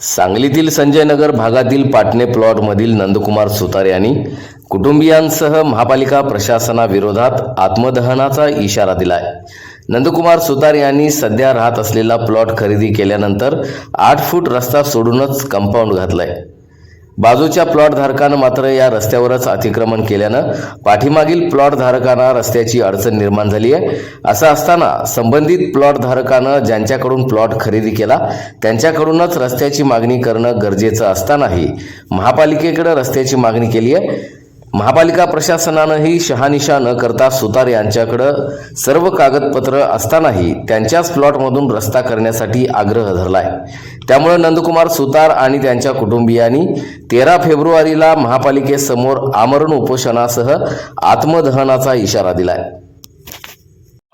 सांगलीतील संजय नगर भागातील पाटणे प्लॉटमधील नंदकुमार सुतार यांनी कुटुंबियांसह महापालिका प्रशासनाविरोधात आत्मदहनाचा इशारा दिलाय. नंदकुमार सुतार यांनी सध्या राहत असलेला प्लॉट खरेदी केल्यानंतर आठ फूट रस्ता सोडूनच कंपाऊंड घातलाय. बाजूच्या प्लॉटधारकानं मात्र या रस्त्यावरच अतिक्रमण केल्यानं पाठीमागील प्लॉटधारकांना रस्त्याची अडचण निर्माण झाली आहे. असं असताना संबंधित प्लॉटधारकानं ज्यांच्याकडून प्लॉट खरेदी केला त्यांच्याकडूनच रस्त्याची मागणी करणं गरजेचं असतानाही महापालिकेकडे रस्त्याची मागणी केली आहे. महापालिका प्रशासनानंही शहानिशा न करता सुतार यांच्याकडं सर्व कागदपत्र असतानाही त्यांच्याच प्लॉटमधून रस्ता करण्यासाठी आग्रह धरलाय. त्यामुळे नंदकुमार सुतार आणि त्यांच्या कुटुंबियांनी तेरा फेब्रुवारीला महापालिकेसमोर आमरण उपोषणासह आत्मदहनाचा इशारा दिलाय.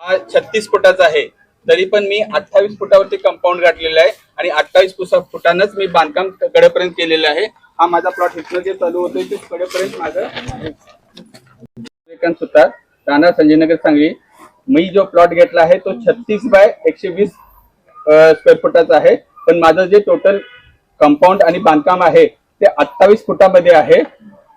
हा छत्तीस फुटाचा आहे. तरी पण मी अठ्ठावीस फुटावरती कंपाऊंड गाठलेलं आहे आणि अठ्ठावीस फुटानंच मी बांधकाम कडेपर्यंत केलेलं आहे. हा माझा प्लॉट इथनं जे चालू होतोय ते कडेपर्यंत माझं सुतार राणा संजयनगर सांगली. मी जो प्लॉट घेतला आहे तो छत्तीस बाय एकशे वीस स्क्वेअर फुटाचा आहे. पण माझं जे टोटल कंपाऊंड आणि बांधकाम आहे ते अठ्ठावीस फुटामध्ये आहे.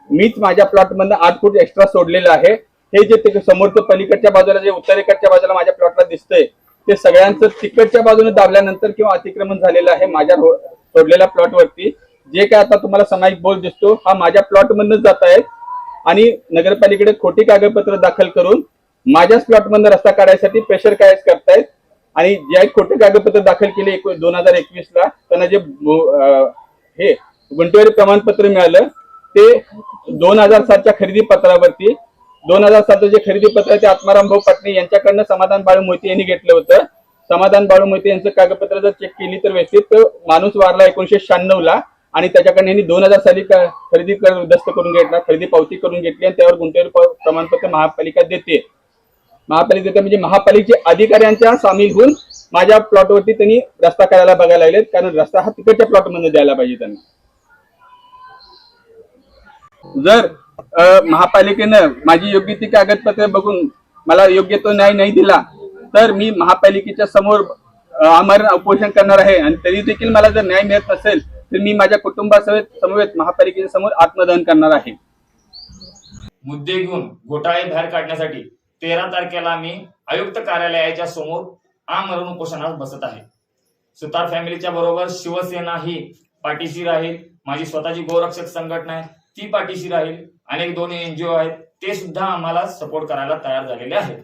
मीच माझ्या प्लॉटमधनं आठ फूट एक्स्ट्रा सोडलेलं आहे. हे जे ते समोरचं पलीकडच्या बाजूला जे उत्तरेकडच्या बाजूला माझ्या प्लॉटला दिसतंय ते सगळ्यांचं तिकडच्या बाजूने दाबल्यानंतर किंवा अतिक्रमण झालेलं आहे माझ्या सोडलेल्या प्लॉट वरती. जे काय आता तुम्हाला सामायिक बोल दिसतो हा माझ्या प्लॉटमधनच जात आहे. आणि नगरपालिकेकडे खोटी कागदपत्र दाखल करून माझ्याच प्लॉटमधनं रस्ता काढायसाठी प्रेशर कायच करतायत? आणि जे खोटे कागदपत्र दाखल केले दोन हजार एकवीस ला त्यांना जे हे गुंठेवारी प्रमाणपत्र मिळालं ते दोन हजार सातच्या खरेदी पत्रावरती दोन हजार सातचं जे खरेदी पत्र आहे ते आत्माराम भाऊ पाटणे यांच्याकडनं समाधान बाळू मोहिते यांनी घेतलं होतं. समाधान बाळू मोहिते यांचं कागदपत्र जर चेक केली तर व्यवस्थित माणूस वारला एकोणीशे शहाण्णव ला आणि त्याच्याकडे यांनी दोन हजार साली खरेदी कर दस्त करून घेतला खरेदी पावती करून घेतली आणि त्यावर गुंतवणूक प्रमाणपत्र महापालिका देते. महापालिका म्हणजे महापालिकेचे अधिकाऱ्यांच्या सामील होऊन माझ्या प्लॉटवरती त्यांनी रस्ता करायला बघायला लागलेत कारण रस्ता हा तिकडच्या प्लॉटमध्ये द्यायला पाहिजे त्यांना. जर महापालिकेनं माझी योग्य ती कागदपत्रे बघून मला योग्य तो न्याय नाही दिला तर मी महापालिकेच्या समोर आमरण उपोषण करणार आहे. आणि तरी देखील मला जर न्याय मिळत नसेल तर मी माझ्या कुटुंबासमेत समवेत महापालिकेच्या समोर आत्मदहन करणार आहे. मुद्दे घेऊन घोटाळे बाहेर काढण्यासाठी तेरा तारखेला आम्ही आयुक्त कार्यालयाच्या समोर आमरण उपोषणात बसत आहे. सुतार फॅमिलीच्या बरोबर शिवसेना ही पाठीशी राहील. माझी स्वतःची गोरक्षक संघटना आहे ती पाठीशी राहील. अनेक दोन एनजीओ आहेत ते सुद्धा आम्हाला सपोर्ट करायला तयार झालेले आहेत.